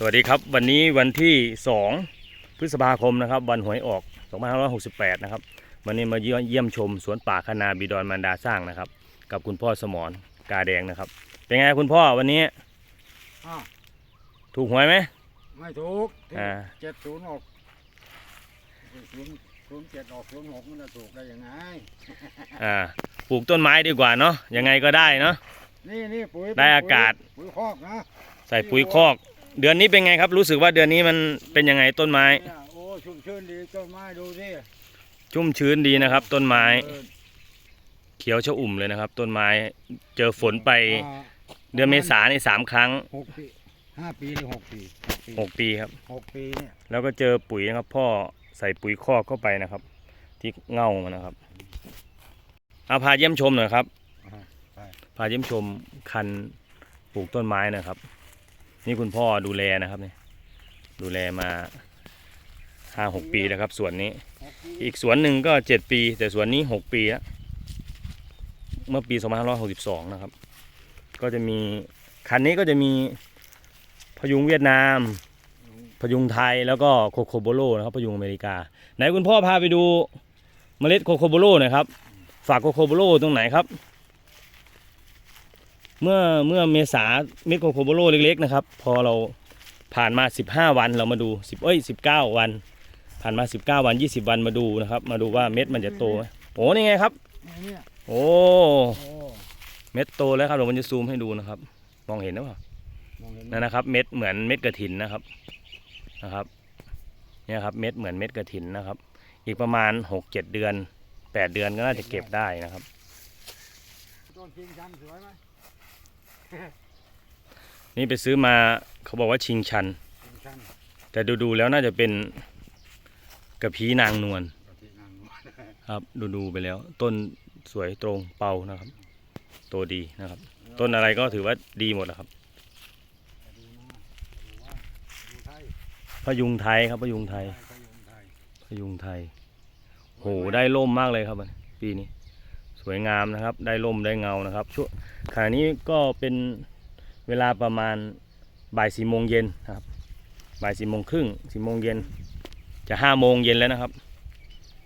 สวัสดีครับ วันนี้วันที่ 2 พฤษภาคมนะครับวันหวยออก 2568 นะครับ วันนี้มาเยี่ยมชมสวนป่าคนาบิดอนมันดาสร้างนะครับ กับคุณพ่อสมรกาแดงนะครับ เป็นไงคุณพ่อวันนี้อ้าวถูกหวยไหม ไม่ถูกอ่า เจ็ดศูนย์ออกศูนย์ศูนย์เจ็ดออกศูนย์หกมันจะถูกได้ยังไง อ่าปลูกต้นไม้ดีกว่าเนาะยังไงก็ได้เนาะ นี่นี่ปุ๋ยได้อากาศ ปุ๋ยคอกนะ ใส่ปุ๋ยคอก เดือนนี้เป็นไงครับ รู้สึกว่าเดือนนี้มันเป็นยังไงต้นไม้ เนี่ยโอ้ชุ่มชื้นดีต้นไม้ดูสิชุ่มชื้นดีนะครับ ต้นไม้เออเขียวชอุ่มเลยนะครับ ต้นไม้เจอฝนไปอ่าเดือนเมษาในสามครั้งหกปีห้าปีหรือหกปีหกปีครับ หกปีเนี่ยแล้วก็เจอปุ๋ยนะครับ พ่อใส่ปุ๋ยคอกเข้าไปนะครับ ที่เง่ามันนะครับเอาพาเยี่ยมชมหน่อยครับ อ่าไปพาเยี่ยมชมคันปลูกต้นไม้นะครับ นี่คุณพ่อดูแลนะครับเนี่ยดูแลมาห้าหกปีแล้วครับสวนนี้ อีกสวนหนึ่งก็เจ็ดปี แต่สวนนี้หกปีแล้วเมื่อปีสองพันห้าร้อยหกสิบสองนะครับ ก็จะมีคันนี้ก็จะมีพยุงเวียดนาม พยุงไทยแล้วก็โคโคโบโลนะครับ พยุงอเมริกา ไหนคุณพ่อพาไปดูเมล็ดโคโคโบโลหน่อยครับ ฝากโคโคโบโลตรงไหนครับ เมื่อเมื่อเมษาเม็ดโคโคโบโลเล็กๆนะครับ พอเราผ่านมา 15 วันเรามาดู10เอ้ย19 วัน ผ่านมา 19 วัน 20 วันมาดูนะครับ มาดูว่าเม็ดมันจะโตไหมโอ้นี่ไงครับเนี่ยโอ้โอ้เม็ดโตแล้วครับเดี๋ยวผมจะซูมให้ดูนะครับ มองเห็นหรือเปล่ามองเห็นไหมนั่นนะครับ เม็ดเหมือนเม็ดกระถินนะครับนะครับเนี่ยครับเม็ดเหมือนเม็ดกระถินนะครับ อีกประมาณ6-7เดือน8เดือนก็น่าจะเก็บได้นะครับต้นจริงชันสวยไหม นี่ไปซื้อมาเขาบอกว่าชิงชันจริงชัน แต่ดูๆแล้วน่าจะเป็นกระพีนางนวลกะทินางนวลครับดูๆไปแล้ว ต้นสวยตรงเปานะครับโตดีนะครับ ต้นอะไรก็ถือว่าดีหมดแล้วครับดูนะดูว่าดูไทยพยุงไทยครับพยุงไทยไทยไทยพยุงไทยโหได้ร่มมากเลยครับปีนี้ สวยงามนะครับ ได้ร่มได้เงานะครับช่วงขณะนี้ก็เป็นเวลาประมาณบ่ายสี่โมงเย็นนะครับบ่ายสี่โมงครึ่งสี่โมงเย็นจะห้าโมงเย็นแล้วนะครับ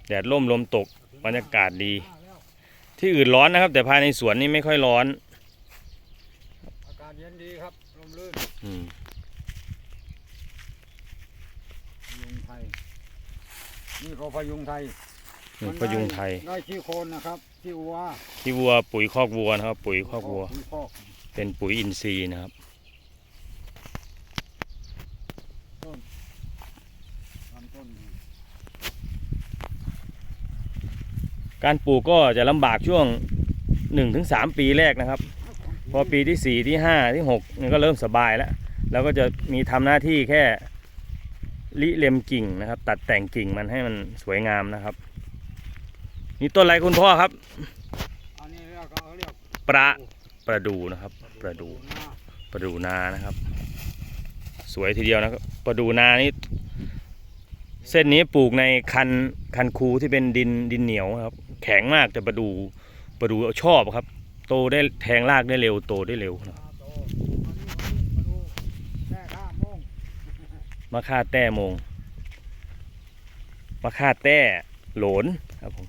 แดดร่มลมตกบรรยากาศดีมาแล้วที่อื่นร้อนนะครับ แต่ภายในสวนนี่ไม่ค่อยร้อน อากาศเย็นดีครับลมลื่นอืมพยุงไทยนี่ก็พยุงไทยนี่มันพยุงไทยได้ขี้โคลนนะครับ ขี้วัวที่วัวปุ๋ยคอกวัวนะครับ ปุ๋ยคอกวัวปุ๋ยคอกเป็นปุ๋ยอินทรีย์นะครับลำต้นดีการปลูกก็จะลำบากช่วง 1-3 ปีแรกนะครับ พอปีที่ 4 ที่ 5 ที่6นี่ก็เริ่มสบายแล้ว แล้วก็จะมีทำหน้าที่แค่ริเล็มกิ่งนะครับ ตัดแต่งกิ่งมันให้มันสวยงามนะครับ นี่ต้นอะไรคุณพ่อครับอันนี้เรียกเขาเรียกประประดูนะครับ ประดูหน้าประดูนานะครับ สวยทีเดียวนะครับประดูนานี่เส้นนี้ปลูกในคันคันคูที่เป็นดินดินเหนียวครับ แข็งมากแต่ประดูประดูชอบครับ โตได้แทงรากได้เร็วโตได้เร็วนะครับตาโตอันนี้อันนี้มาดูแม่ข้ามโมงมะค่าแต้โมงมะค่าแต้โหลนครับผม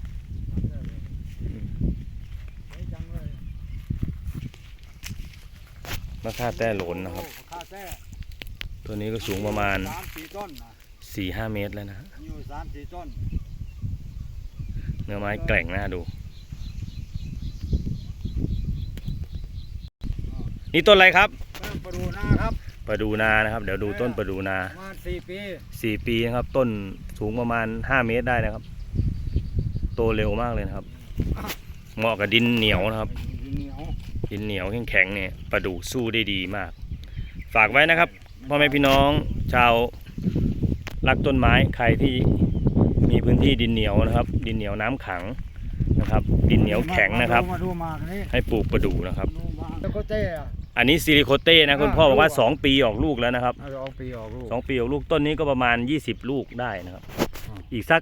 สวยจังเลย มะค่าแต้โหลนนะครับโอ้ข้าแต้ตัวนี้ก็สูงประมาณสามสี่ต้นนะ4-5เมตรแล้วนะฮะอยู่สามสี่ต้นเนื้อไม้แกร่งน่าดู นี่ต้นอะไรครับเริ่มประดูนาครับ ประดูนานะครับ เดี๋ยวดูต้นประดูนา ประมาณสี่ปีสี่ปีนะครับ ต้นสูงประมาณ5เมตรได้นะครับ โตเร็วมากเลยนะครับ เหมาะกับดินเหนียวนะครับดิน เหนียวดินเหนียวแข็งๆเนี่ยประดูสู้ได้ดีมาก ฝากไว้นะครับพ่อแม่พี่น้องชาวรักต้นไม้ใครที่มีพื้นที่ดินเหนียวนะครับ ดินเหนียวน้ำขังนะครับ ดินเหนียวแข็งนะครับมาดูมากันนี่ให้ปลูกประดูนะครับดูมาแล้วก็เต้อะอันนี้ซิลิโคเต้นะคุณพ่อบอกว่าอ่าลูกอะ2ปีออกลูกแล้วนะครับเอาเอาปีออกลูกสองปีออกลูกต้นนี้ก็ประมาณ 20 ลูกได้นะครับอ่าอีกสัก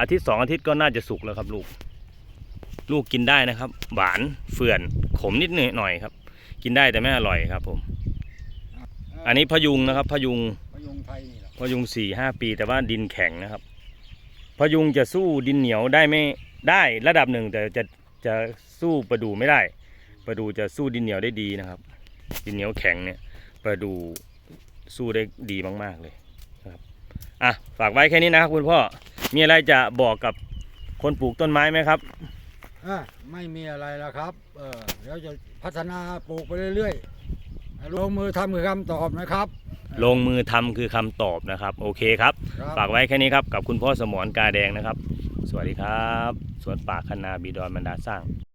อาทิตย์สองอาทิตย์ก็น่าจะสุกแล้วครับลูก ลูกกินได้นะครับ หวานเฟื่อนขมนิดหน่อยหน่อยครับ กินได้แต่ไม่อร่อยครับ ผมเอออันนี้พยุงนะครับ พยุงพยุงไทยนี่แหละพยุงสี่ห้าปีแต่ว่าดินแข็งนะครับ พยุงจะสู้ดินเหนียวได้ไม่ได้ระดับหนึ่งแต่จะจะสู้ประดูไม่ได้ ประดูจะสู้ดินเหนียวได้ดีนะครับ ดินเหนียวแข็งเนี่ยประดูสู้ได้ดีมาก ๆเลยนะครับอะฝากไว้แค่นี้นะครับคุณพ่อมีอะไรจะบอกกับคนปลูกต้นไม้ไหมครับ อะไม่มีอะไรแล้วครับ เออเดี๋ยวจะพัฒนาปลูกไปเรื่อยๆลงมือทำคือคำตอบนะครับ ลงมือทำคือคำตอบนะครับ โอเคครับ ครับ ฝากไว้แค่นี้ครับ กับคุณพ่อสมรกาแดงนะครับ สวัสดีครับ สวนป่าคณาบีดอนบรรดาสร้าง